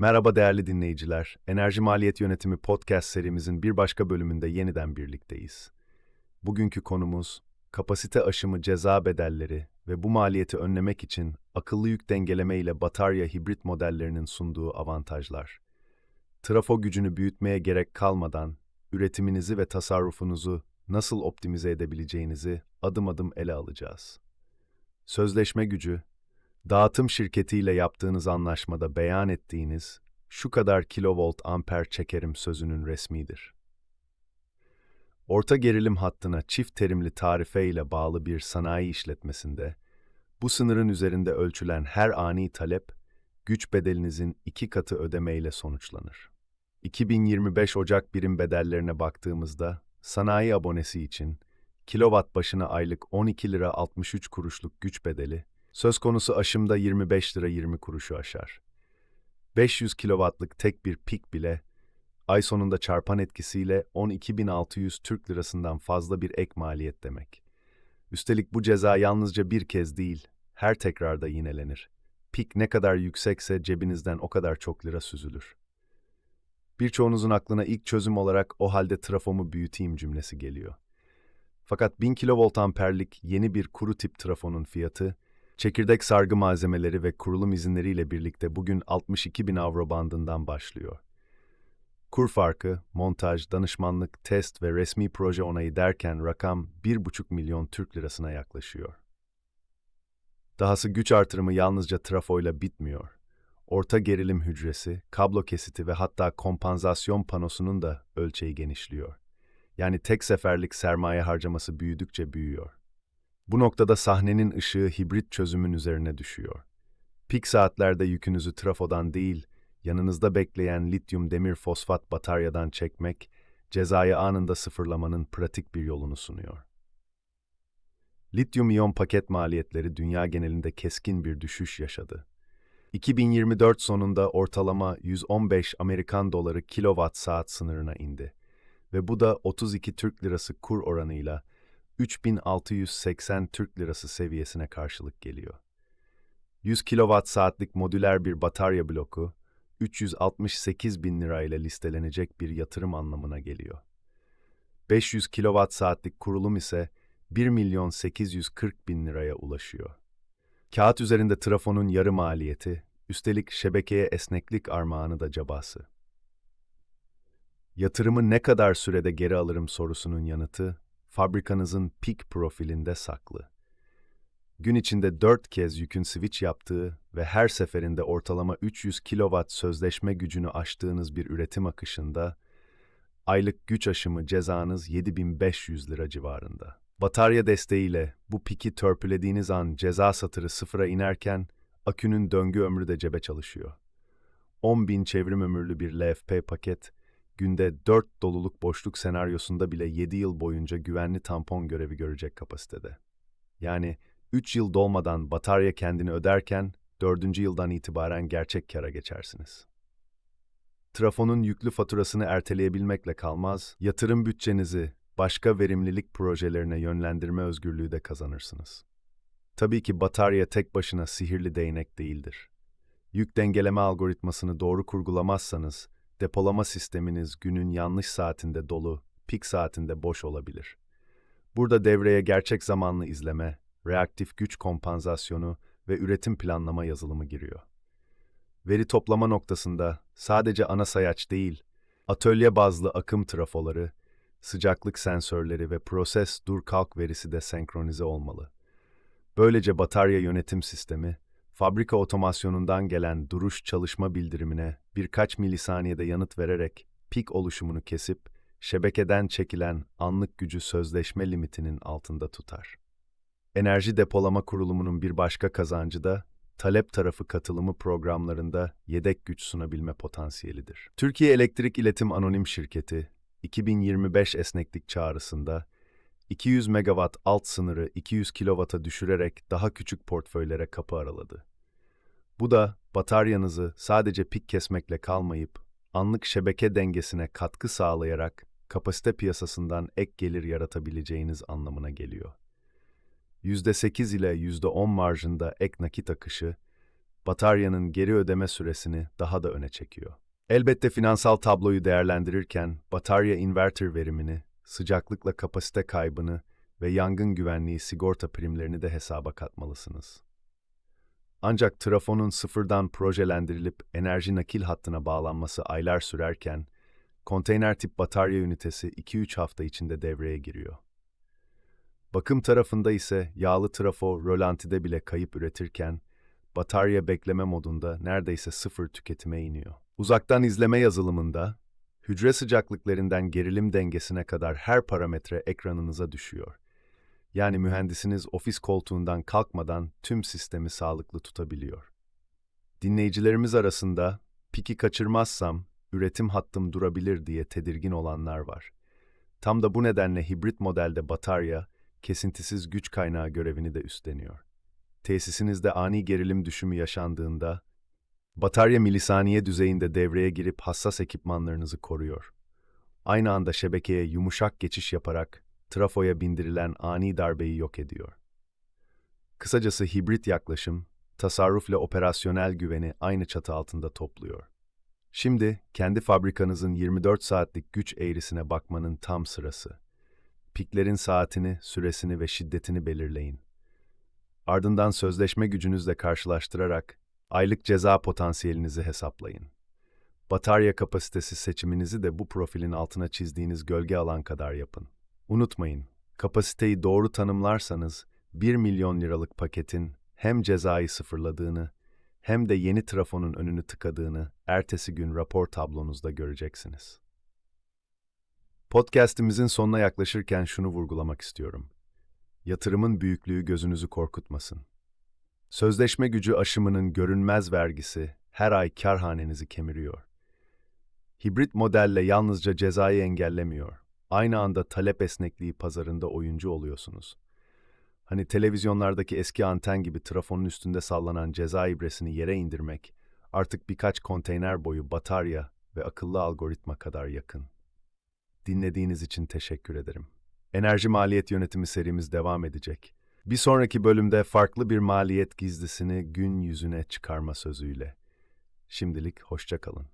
Merhaba değerli dinleyiciler. Enerji Maliyet Yönetimi podcast serimizin bir başka bölümünde yeniden birlikteyiz. Bugünkü konumuz kapasite aşımı ceza bedelleri ve bu maliyeti önlemek için akıllı yük dengeleme ile batarya hibrit modellerinin sunduğu avantajlar. Trafo gücünü büyütmeye gerek kalmadan üretiminizi ve tasarrufunuzu nasıl optimize edebileceğinizi adım adım ele alacağız. Sözleşme gücü, dağıtım şirketiyle yaptığınız anlaşmada beyan ettiğiniz şu kadar kilovolt amper çekerim sözünün resmidir. Orta gerilim hattına çift terimli tarife ile bağlı bir sanayi işletmesinde, bu sınırın üzerinde ölçülen her ani talep, güç bedelinizin iki katı ödemeyle sonuçlanır. 2025 Ocak birim bedellerine baktığımızda, sanayi abonesi için kilowatt başına aylık 12 lira 63 kuruşluk güç bedeli, söz konusu aşımda 25 lira 20 kuruşu aşar. 500 kilowattlık tek bir pik bile, ay sonunda çarpan etkisiyle 12.600 Türk lirasından fazla bir ek maliyet demek. Üstelik bu ceza yalnızca bir kez değil, her tekrarda yinelenir. Pik ne kadar yüksekse cebinizden o kadar çok lira süzülür. Birçoğunuzun aklına ilk çözüm olarak o halde trafomu büyüteyim cümlesi geliyor. Fakat 1000 kilovolt amperlik yeni bir kuru tip trafonun fiyatı, çekirdek sargı malzemeleri ve kurulum izinleriyle birlikte bugün 62 bin avro bandından başlıyor. Kur farkı, montaj, danışmanlık, test ve resmi proje onayı derken rakam 1,5 milyon Türk lirasına yaklaşıyor. Dahası güç artırımı yalnızca trafoyla bitmiyor. Orta gerilim hücresi, kablo kesiti ve hatta kompansasyon panosunun da ölçeği genişliyor. Yani tek seferlik sermaye harcaması büyüdükçe büyüyor. Bu noktada sahnenin ışığı hibrit çözümün üzerine düşüyor. Pik saatlerde yükünüzü trafodan değil, yanınızda bekleyen lityum demir fosfat bataryadan çekmek, cezayı anında sıfırlamanın pratik bir yolunu sunuyor. Lityum iyon paket maliyetleri dünya genelinde keskin bir düşüş yaşadı. 2024 sonunda ortalama 115 Amerikan doları kilowatt saat sınırına indi ve bu da 32 Türk lirası kur oranıyla 3680 Türk lirası seviyesine karşılık geliyor. 100 kilowatt saatlik modüler bir batarya bloku 368 bin lira ile listelenecek bir yatırım anlamına geliyor. 500 kilowatt saatlik kurulum ise 1 milyon 840 bin liraya ulaşıyor. Kağıt üzerinde trafonun yarı maliyeti, üstelik şebekeye esneklik armağanı da cabası. Yatırımı ne kadar sürede geri alırım sorusunun yanıtı, fabrikanızın pik profilinde saklı. Gün içinde dört kez yükün switch yaptığı ve her seferinde ortalama 300 kW sözleşme gücünü aştığınız bir üretim akışında, aylık güç aşımı cezanız 7500 lira civarında. Batarya desteğiyle bu piki törpülediğiniz an ceza satırı sıfıra inerken akünün döngü ömrü de cebe çalışıyor. 10.000 çevrim ömürlü bir LFP paket, günde 4 doluluk boşluk senaryosunda bile 7 yıl boyunca güvenli tampon görevi görecek kapasitede. Yani 3 yıl dolmadan batarya kendini öderken 4. yıldan itibaren gerçek kara geçersiniz. Trafonun yüklü faturasını erteleyebilmekle kalmaz, yatırım bütçenizi başka verimlilik projelerine yönlendirme özgürlüğü de kazanırsınız. Tabii ki batarya tek başına sihirli değnek değildir. Yük dengeleme algoritmasını doğru kurgulamazsanız, depolama sisteminiz günün yanlış saatinde dolu, pik saatinde boş olabilir. Burada devreye gerçek zamanlı izleme, reaktif güç kompansasyonu ve üretim planlama yazılımı giriyor. Veri toplama noktasında sadece ana sayaç değil, atölye bazlı akım trafoları, sıcaklık sensörleri ve proses dur-kalk verisi de senkronize olmalı. Böylece batarya yönetim sistemi, fabrika otomasyonundan gelen duruş çalışma bildirimine birkaç milisaniyede yanıt vererek pik oluşumunu kesip, şebekeden çekilen anlık gücü sözleşme limitinin altında tutar. Enerji depolama kurulumunun bir başka kazancı da talep tarafı katılımı programlarında yedek güç sunabilme potansiyelidir. Türkiye Elektrik İletim Anonim Şirketi, 2025 esneklik çağrısında 200 megawatt alt sınırı 200 kW'a düşürerek daha küçük portföylere kapı araladı. Bu da bataryanızı sadece pik kesmekle kalmayıp anlık şebeke dengesine katkı sağlayarak kapasite piyasasından ek gelir yaratabileceğiniz anlamına geliyor. %8 ile %10 marjında ek nakit akışı, bataryanın geri ödeme süresini daha da öne çekiyor. Elbette finansal tabloyu değerlendirirken batarya inverter verimini, sıcaklıkla kapasite kaybını ve yangın güvenliği sigorta primlerini de hesaba katmalısınız. Ancak trafonun sıfırdan projelendirilip enerji nakil hattına bağlanması aylar sürerken, konteyner tip batarya ünitesi 2-3 hafta içinde devreye giriyor. Bakım tarafında ise yağlı trafo rölantide bile kayıp üretirken, batarya bekleme modunda neredeyse sıfır tüketime iniyor. Uzaktan izleme yazılımında, hücre sıcaklıklarından gerilim dengesine kadar her parametre ekranınıza düşüyor. Yani mühendisiniz ofis koltuğundan kalkmadan tüm sistemi sağlıklı tutabiliyor. Dinleyicilerimiz arasında piki kaçırmazsam üretim hattım durabilir diye tedirgin olanlar var. Tam da bu nedenle hibrit modelde batarya kesintisiz güç kaynağı görevini de üstleniyor. Tesisinizde ani gerilim düşümü yaşandığında batarya milisaniye düzeyinde devreye girip hassas ekipmanlarınızı koruyor. Aynı anda şebekeye yumuşak geçiş yaparak trafoya bindirilen ani darbeyi yok ediyor. Kısacası hibrit yaklaşım, tasarrufla operasyonel güveni aynı çatı altında topluyor. Şimdi kendi fabrikanızın 24 saatlik güç eğrisine bakmanın tam sırası. Piklerin saatini, süresini ve şiddetini belirleyin. Ardından sözleşme gücünüzle karşılaştırarak aylık ceza potansiyelinizi hesaplayın. Batarya kapasitesi seçiminizi de bu profilin altına çizdiğiniz gölge alan kadar yapın. Unutmayın, kapasiteyi doğru tanımlarsanız 1 milyon liralık paketin hem cezayı sıfırladığını hem de yeni trafonun önünü tıkadığını ertesi gün rapor tablonuzda göreceksiniz. Podcast'imizin sonuna yaklaşırken şunu vurgulamak istiyorum. Yatırımın büyüklüğü gözünüzü korkutmasın. Sözleşme gücü aşımının görünmez vergisi her ay kârhanenizi kemiriyor. Hibrit modelle yalnızca cezayı engellemiyor. Aynı anda talep esnekliği pazarında oyuncu oluyorsunuz. Hani televizyonlardaki eski anten gibi trafonun üstünde sallanan ceza ibresini yere indirmek, artık birkaç konteyner boyu batarya ve akıllı algoritma kadar yakın. Dinlediğiniz için teşekkür ederim. Enerji maliyet yönetimi serimiz devam edecek. Bir sonraki bölümde farklı bir maliyet gizlisini gün yüzüne çıkarma sözüyle. Şimdilik hoşça kalın.